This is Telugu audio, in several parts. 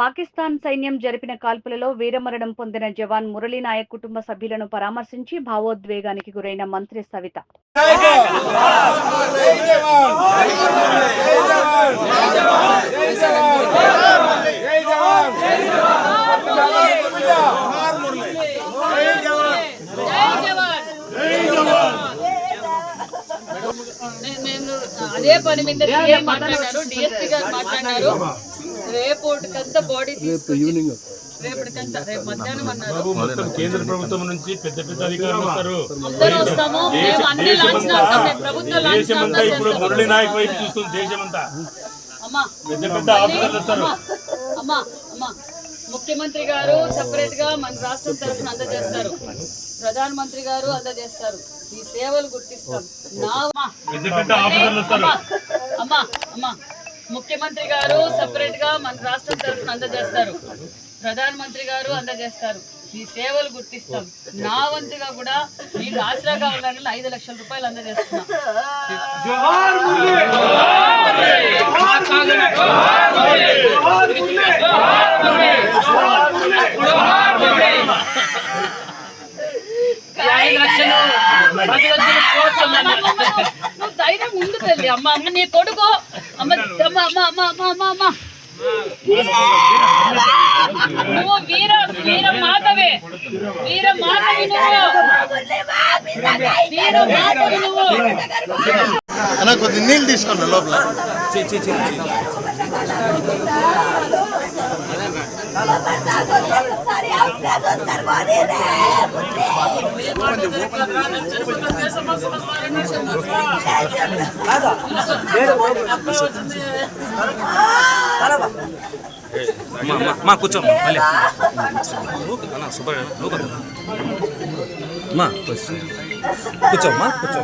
పాకిస్తాన్ సైన్యం జరిపిన కాల్పులలో వీరమరణం పొందిన జవాన్ మురళీనాయక్ కుటుంబ సభ్యులను పరామర్శించి భావోద్వేగానికి గురైన మంత్రి సవిత. నేను అదే పని మీద మాట్లాడారు డిఎస్పీ గారు మాట్లాడారు. రేపటికంతా బాడీ రేపటికంతా రేపు మధ్యాహ్నం అన్నారు. మొత్తం కేంద్ర ప్రభుత్వం నుంచి పెద్ద పెద్ద అధికారులు వస్తారు. అందరూ వస్తాము. మేము అన్ని లాంఛనాలతో మేము ప్రభుత్వ దేశమంతా లాంఛనాలతో ఇప్పుడు చేస్తాము. మురళి నాయక్ వైపు చూస్తుంది దేశమంతా. అమ్మా. పెద్ద పెద్ద ఆఫీసర్లు వస్తారు. అమ్మా. అమ్మా. అమ్మా. ముఖ్యమంత్రి గారు సపరేట్గా మన రాష్ట్రం తరఫున అందజేస్తారు. ప్రధాన మంత్రి గారు అందజేస్తారు. ఈ సేవలు గుర్తిస్తాం. నా అమ్మా, పెద్ద పెద్ద ఆఫీసర్లు వస్తారు. అమ్మా. అమ్మా. అమ్మా. ముఖ్యమంత్రి గారు సపరేట్గా మన రాష్ట్రం తరఫున అందజేస్తారు. ప్రధాన మంత్రి గారు అందజేస్తారు. ఈ సేవలు గుర్తిస్తాం. నా వంతుగా కూడా మీకు ఆసరా కావాలని ఐదు లక్షల రూపాయలు అందజేస్తున్నా. ఐదు లక్షలు పది లక్షలు ధైర్యం ముందు తల్లి. అమ్మ అమ్మ నీ కొడుకు. అమ్మ అమ్మ అమ్మ అమ్మ అమ్మ అమ్మ అమ్మ. నువ్వు వీర వీర మాతవే వీర మాతవి నువ్వు. వీర మాతవి నువ్వు. అన్న కొద్ది నీళ్ళు తీసుకోండి లోపల. అమ్మా అమ్మా అమ్మా కూర్చోమ్మా మళ్ళీ. నువ్వు కూర్చో. కూర్చో.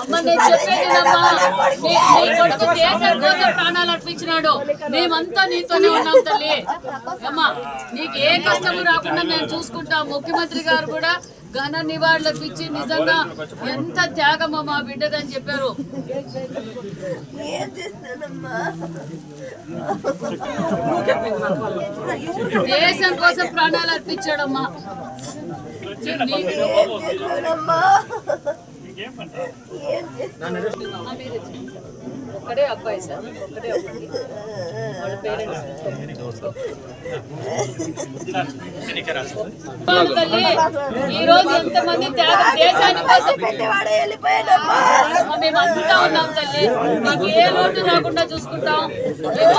అమ్మ నేను చెప్పేది నీ కొడుకు దేశం కోసం ప్రాణాలు అర్పించినాడు. మేమంతా నీతోనే ఉన్నాం తల్లి. అమ్మా నీకు ఏ కష్టము రాకుండా మేము చూసుకుంటాం. ముఖ్యమంత్రి గారు కూడా ఘన నివాళులకు ఇచ్చి నిజంగా ఎంత త్యాగమో మా బిడ్డదని చెప్పారు. దేశం కోసం ప్రాణాలు అర్పించాడమ్మా. చెప్పండి. ఒక్కడే అబ్బాయి సార్ ఒక్కడే అబ్బాయి. వాళ్ళ పేరెంట్స్. ఈ రోజు ఎంతమంది త్యాగం దేశాని కోసం మేము అంతా ఉన్నాం తల్లి. నీకు ఏ లోటు రాకుండా చూసుకుంటాం. మేము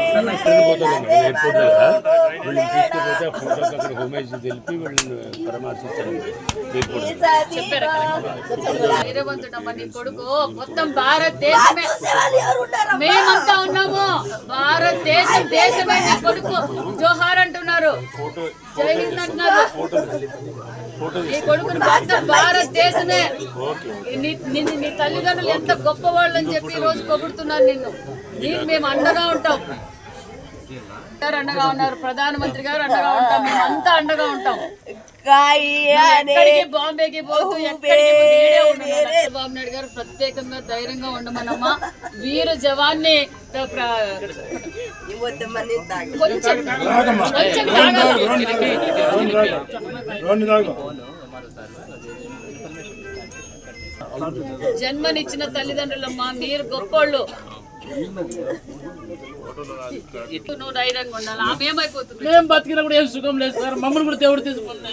కొడుకు. మొత్తం భారతదేశమే. మేమంతా ఉన్నాము. భారతదేశం దేశమే కొడుకు. జోహార్ అంటున్నారు. జై హింద్ అంటున్నారు. నీ కొడుకుని మొత్తం భారతదేశమే. నిన్ను నీ తల్లిదండ్రులు ఎంత గొప్ప వాళ్ళని చెప్పి ఈ రోజు పొగుడుతున్నారు నిన్ను. నీకు మేము అండగా ఉంటాం. గారు అండగా ఉన్నారు ప్రధానమంత్రి గారు అండగా ఉంటాం అండగా ఉంటాం. బాంబేకి పోతూ నాయుడు గారు ప్రత్యేకంగా ధైర్యంగా ఉండమన్నమ్మా వీర జవాన్ని. జన్మనిచ్చిన తల్లిదండ్రులమ్మా మీరు గొప్పోళ్ళు. నువ్వు ధైర్యంగా ఉండాలి ఆమె ఏమైపోతుంది మేము బతికినా కూడా ఏం సుఖం లేదు సార్ మమ్మల్ని కూడా దేవుడు తీసుకున్నా